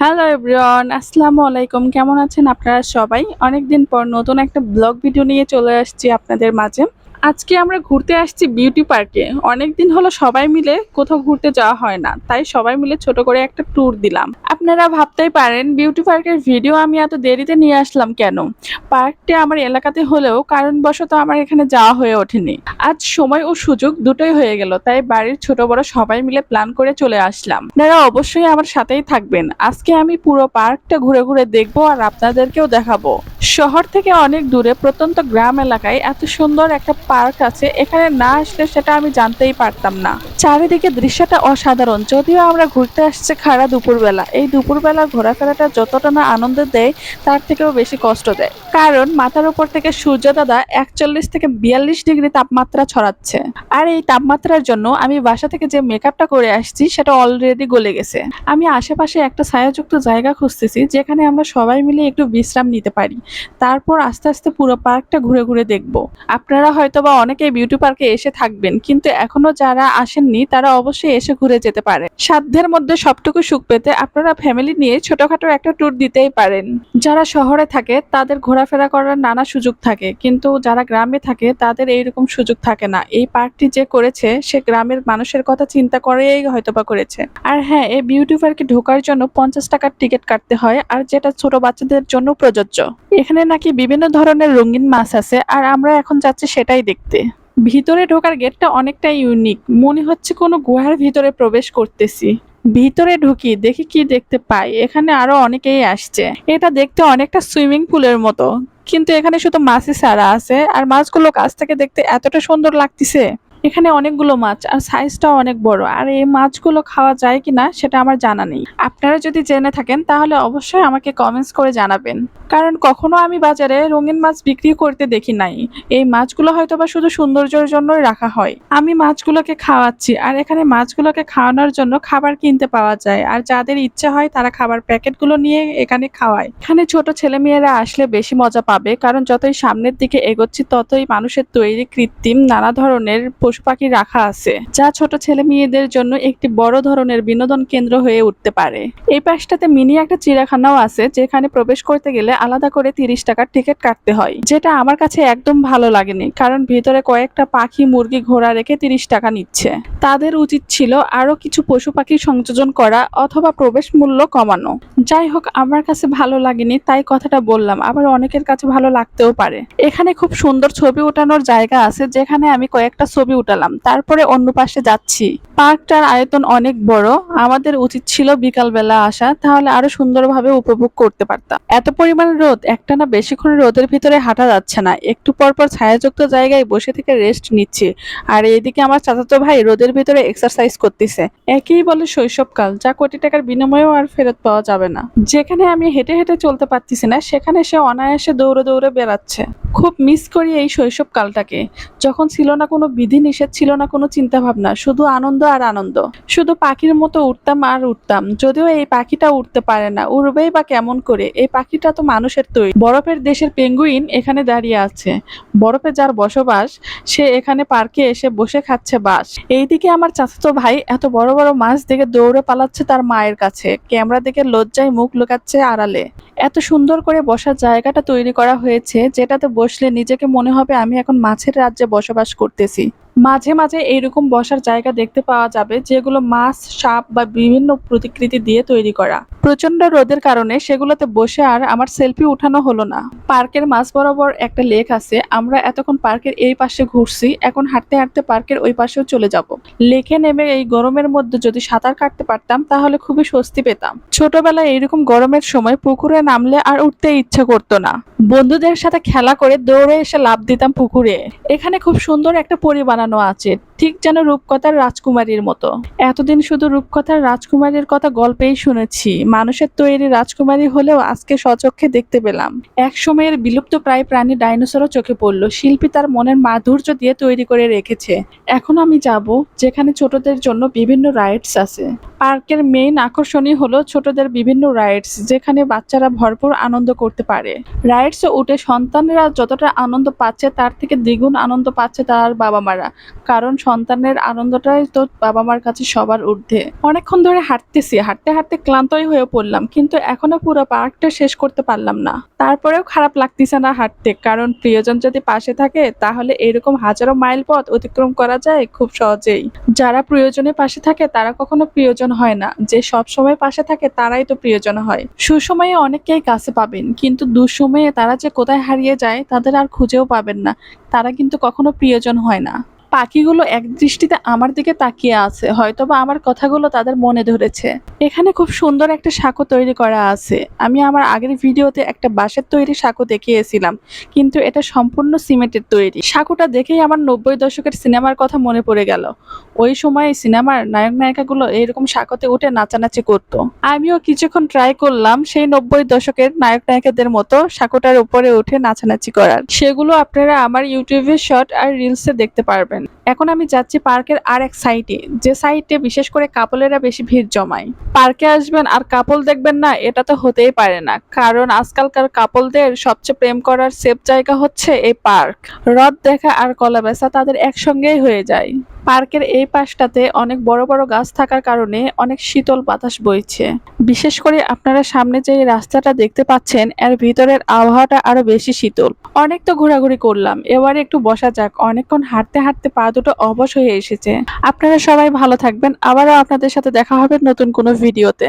Hello everyone আসসালামু আলাইকুম কেমন আছেন আপনারা সবাই? অনেকদিন পর নতুন একটা ব্লগ ভিডিও নিয়ে চলে আসছি আপনাদের মাঝে। আজকে আমরা ঘুরতে আসছি বিউটি পার্কে। অনেক দিন হলো সবাই মিলে কোথাও ঘুরতে যাওয়া হয় না, তাই সবাই মিলে ছোট করে একটা ট্যুর দিলাম। আপনারা ভাবতেই পারেন, বিউটি পার্কের ভিডিও আমি এত দেরিতে নিয়ে আসলাম কেন? পার্কটি আমার এলাকাতে হলেও কারণবশত আমার এখানে যাওয়া হয়ে ওঠেনি। আজ সময় ও সুযোগ দুটোই হয়ে গেল, তাই বাড়ির ছোট বড় সবাই মিলে প্ল্যান করে চলে আসলাম। আপনারা অবশ্যই আমার সাথেই থাকবেন। আজকে আমি পুরো পার্কটা ঘুরে ঘুরে দেখব আর আপনাদেরকেও দেখাবো। শহর থেকে অনেক দূরে প্রত্যন্ত গ্রাম এলাকায় এত সুন্দর একটা পার্ক আছে, এখানে না আসলে সেটা আমি জানতেই পারতাম না। চারিদিকে দৃশ্যটা অসাধারণ, যদিও আমরা ঘুরতে আসছে খাড়া দুপুরবেলা। এই দুপুরবেলা ঘোরাফেরাটা যতটা না আনন্দ দেয়, তার থেকেও বেশি কষ্ট দেয়। কারণ মাথার উপর থেকে সূর্য দাদা একচল্লিশ থেকে বিয়াল্লিশ ডিগ্রি তাপমাত্রা ছড়াচ্ছে। আর এই তাপমাত্রার জন্য আমি বাসা থেকে যে মেকআপটা করে আসছি, সেটা অলরেডি গলে গেছে। আমি আশেপাশে একটা ছায়াযুক্ত জায়গা খুঁজতেছি, যেখানে আমরা সবাই মিলে একটু বিশ্রাম নিতে পারি। তারপর আস্তে আস্তে পুরো পার্কটা ঘুরে ঘুরে দেখব। আপনারা হয়তো বা অনেকেই বিউটি পার্কে এসে থাকবেন, কিন্তু এখনও যারা আসেননি, তারা অবশ্যই এসে ঘুরে যেতে পারে। সাধ্যের মধ্যে সবটুকু সুখ পেতে আপনারা ফ্যামিলি নিয়ে ছোটখাটো একটা ট্যুর দিতেই পারেন। যারা শহরে থাকে, তাদের ঘোরাফেরা করার নানা সুযোগ থাকে, কিন্তু যারা গ্রামে থাকে, তাদের এইরকম সুযোগ থাকে না। এই পার্কটি যে করেছে, সে গ্রামের মানুষের কথা চিন্তা করেই হয়তোবা করেছে। আর হ্যাঁ এই বিউটি পার্কে ঢোকার জন্য পঞ্চাশ টাকার টিকিট কাটতে হয়, আর যেটা ছোট বাচ্চাদের জন্য প্রযোজ্য। এখানে নাকি বিভিন্ন ধরনের রঙিন মাছ আছে, আর আমরা এখন যাচ্ছি সেটাই দেখতে। ভিতরে ঢোকার গেটটা অনেকটা ইউনিক মনে হচ্ছে কোনো গুহার ভিতরে প্রবেশ করতেছি। ভিতরে ঢুকি, দেখি কি দেখতে পাই। এখানে আরও অনেকেই আসছে। এটা দেখতে অনেকটা সুইমিং পুলের মতো। কিন্তু এখানে শুধু মাছই ছাড়া আছে। আর মাছগুলো কাছ থেকে দেখতে এতটা সুন্দর লাগতেছে। এখানে অনেকগুলো মাছ, আর সাইজটাও অনেক বড়। আর এই মাছগুলো খাওয়া যায় কিনা সেটা আমার জানা নেই। আপনারা যদি জেনে থাকেন, তাহলে অবশ্যই আমাকে কমেন্টস করে জানাবেন। কারণ কখনো আমি বাজারে রঙিন মাছ বিক্রি করতে দেখি নাই। এই মাছগুলো হয়তো বা শুধু সৌন্দর্যের জন্যই রাখা হয়। আমি মাছগুলোকে খাওয়াচ্ছি, আর এখানে মাছগুলোকে খাওয়ানোর জন্য খাবার কিনতে পাওয়া যায়। আর যাদের ইচ্ছা হয়, তারা খাবার প্যাকেটগুলো নিয়ে এখানে খাওয়ায়। এখানে ছোট ছেলে মেয়েরা আসলে বেশি মজা পাবে, কারণ যতই সামনের দিকে এগোচ্ছি, ততই মানুষের তৈরি কৃত্রিম নানা ধরনের পশু পাখি রাখা আছে, যা ছোট ছেলে মেয়েদের জন্য একটি বড় ধরনের বিনোদন কেন্দ্র হয়ে উঠতে পারে। এই পাশটাতে মিনি একটা চিড়িয়াখানাও আছে, যেখানে প্রবেশ করতে গেলে আলাদা করে তিরিশ টাকার টিকিট কাটতে হয়, যেটা আমার কাছে একদম ভালো লাগেনি, কারণ ভিতরে কয়েকটা পাখি মুরগি ঘোড়া রেখে তিরিশ টাকা নিচ্ছে। তাদের উচিত ছিল আরও কিছু পশু পাখি সংযোজন করা অথবা প্রবেশ মূল্য কমানো। যাই হোক, আমার কাছে ভালো লাগেনি, তাই কথাটা বললাম, আবার অনেকের কাছে ভালো লাগতেও পারে। এখানে খুব সুন্দর ছবি ওঠানোর জায়গা আছে, যেখানে আমি কয়েকটা ছবি উঠালাম। তারপরে অন্য পাশে যাচ্ছি। পার্কটার আয়তন অনেক বড়। আমাদের উচিত ছিল বিকালবেলা আসা, তাহলে আরও সুন্দরভাবে উপভোগ করতে পারতাম। এত পরিমাণ রোদ, একটানা বেশিক্ষণ রোদের ভিতরে হাঁটা যাচ্ছে না। একটু পর পর ছায়াযুক্ত জায়গায় বসে থেকে রেস্ট নিচ্ছি। আর এইদিকে আমার চাচাতো ভাই রোদের ভিতরে এক্সারসাইজ করতেছে। একই বলে শৈশবকাল। যা কোটি টাকার বিনিময়েও আর ফেরত পাওয়া যাবে না। যেখানে আমি হেঁটে হেঁটে চলতে পারতেছি না, সেখানে সে অনায়াসে দৌড়ে দৌড়ে বেড়াচ্ছে। খুব মিস করি এই শৈশবকালটাকে। যখন ছিল না কোনো বিধি নিষেধ ছিল না কোনো চিন্তা ভাবনা শুধু আনন্দ আর আনন্দ। শুধু পাখির মতো উঠতাম আর উঠতাম, যদিও এই পাখিটা উঠতে পারে না, উড়বেই বা কেমন করে, এই পাখিটা তো মানুষের তৈরি। বরফের দেশের পেঙ্গুইন এখানে দাঁড়িয়ে আছে। বরফে যার বসবাস, সে এখানে পার্কে এসে বসে খাচ্ছে বাস এইদিকে আমার চাচাতো ভাই এত বড় বড় মাছ দেখে দৌড়ে পালাচ্ছে তার মায়ের কাছে। ক্যামেরা দেখে লজ্জায় মুখ লুকাচ্ছে আড়ালে। এত সুন্দর করে বসার জায়গাটা তৈরি করা হয়েছে, যেটাতে বসলে নিজেকে মনে হবে আমি এখন মাছের রাজ্যে বসবাস করতেছি। মাঝে মাঝে এইরকম বসার জায়গা দেখতে পাওয়া যাবে, যেগুলো মাছ, সাপ বা বিভিন্ন প্রতিকৃতি দিয়ে তৈরি করা। প্রচণ্ড রোদের কারণে সেগুলোতে বসে আর আমার সেলফি উঠানো হলো না। পার্কের মাঝ বরাবর একটা লেক আছে, আমরা এতক্ষণ পার্কের এই পাশে ঘুরছি, এখন হাঁটতে হাঁটতে পার্কের ওই পাশেও চলে যাব। লেকে নেমে এই গরমের মধ্যে যদি সাঁতার কাটতে পারতাম, তাহলে খুবই স্বস্তি পেতাম। ছোটবেলায় এইরকম গরমের সময় পুকুরে নামলে আর উঠতে ইচ্ছে করতো না। বন্ধুদের সাথে খেলা করে দৌড়ে এসে লাভ দিতাম পুকুরে। এখানে খুব সুন্দর একটা পরি বানানো আছে। ঠিক যেন রূপকথার রাজকুমারীর মতো। এতদিন শুধু রূপকথার রাজকুমারীর কথা গল্পেই শুনেছি। মানুষের তৈরি রাজকুমারী হলেও আজকে স্বচক্ষে দেখতে পেলাম। এক সময়ের বিলুপ্ত প্রায় প্রাণী ডাইনোসরও চোখে পড়ল। শিল্পী তার মনের মাধুর্য দিয়ে তৈরি করে রেখেছে। এখন আমি যাব, যেখানে ছোটদের জন্য বিভিন্ন রাইডস আছে। পার্কের মেইন আকর্ষণই হলো ছোটদের বিভিন্ন রাইডস, যেখানে বাচ্চারা ভরপুর আনন্দ করতে পারে। রাইডসে উঠে সন্তানরা যতটা আনন্দ পাচ্ছে, তার থেকে দ্বিগুণ আনন্দ পাচ্ছে তার বাবা মারা কারণ সন্তানের আনন্দটাই তো বাবা মার কাছে সবার ঊর্ধ্বে। অনেকক্ষণ ধরে হাঁটতেছি, হাঁটতে হাঁটতে ক্লান্তই হয়ে পড়লাম, কিন্তু এখনও পুরো পার্কটা শেষ করতে পারলাম না। তারপরেও খারাপ লাগতেছে না হাঁটতে, কারণ প্রিয়জন যদি পাশে থাকে, তাহলে এরকম হাজারো মাইল পথ অতিক্রম করা যায় খুব সহজেই। যারা প্রিয়জনের পাশে থাকে, তারা কখনো প্রিয়জন হয় না। যে সব সময় পাশে থাকে, তারাই তো প্রিয়জন হয়। সুসময়ে অনেককেই কাছে পাবেন, কিন্তু দুঃসময়ে তারা যে কোথায় হারিয়ে যায়, তাদের আর খুঁজেও পাবেন না। তারা কিন্তু কখনো প্রিয়জন হয় না। পাখিগুলো এক দৃষ্টিতে আমার দিকে তাকিয়ে আছে, হয়তোবা আমার কথাগুলো তাদের মনে ধরেছে। এখানে খুব সুন্দর একটা সাঁকো তৈরি করা আছে। আমি আমার আগের ভিডিওতে একটা বাঁশের তৈরি সাঁকো দেখিয়েছিলাম, কিন্তু এটা সম্পূর্ণ সিমেন্টের তৈরি। সাঁকোটা দেখেই আমার নব্বই দশকের সিনেমার কথা মনে পড়ে গেল। ওই সময় সিনেমার নায়ক নায়িকাগুলো এরকম সাঁকোতে উঠে নাচানাচি করত। আমিও কিছুক্ষণ ট্রাই করলাম সেই নব্বই দশকের নায়ক নায়িকাদের মতো সাঁকোটার উপরে উঠে নাচানাচি করার। সেগুলো আপনারা আমার ইউটিউবে শর্ট আর রিলসে দেখতে পারবেন। এখন আমি যাচ্ছি পার্কের আর এক সাইডে যে সাইডে বিশেষ করে কাপলেরা বেশি ভিড় জমায়। পার্কে আসবেন আর কাপল দেখবেন না, এটা তো হতেই পারে না। কারণ আজকালকার কাপলদের সবচেয়ে প্রেম করার সেফ জায়গা হচ্ছে এই পার্ক। হ্রদ দেখা আর কলা বেচা তাদের একসঙ্গেই হয়ে যায়। পার্কের এই পাশটাতে অনেক বড় বড় গাছ থাকার কারণে অনেক শীতল বাতাস বইছে। বিশেষ করে আপনারা সামনে যে রাস্তাটা দেখতে পাচ্ছেন, এর ভিতরের আবহাওয়াটা আরও বেশি শীতল। অনেক তো ঘোরাঘুরি করলাম, এবারে একটু বসা যাক, অনেকক্ষণ হাঁটতে হাঁটতে পা দুটো অবশ হয়ে এসেছে। আপনারা সবাই ভালো থাকবেন। আবারও আপনাদের সাথে দেখা হবে নতুন কোনো ভিডিওতে।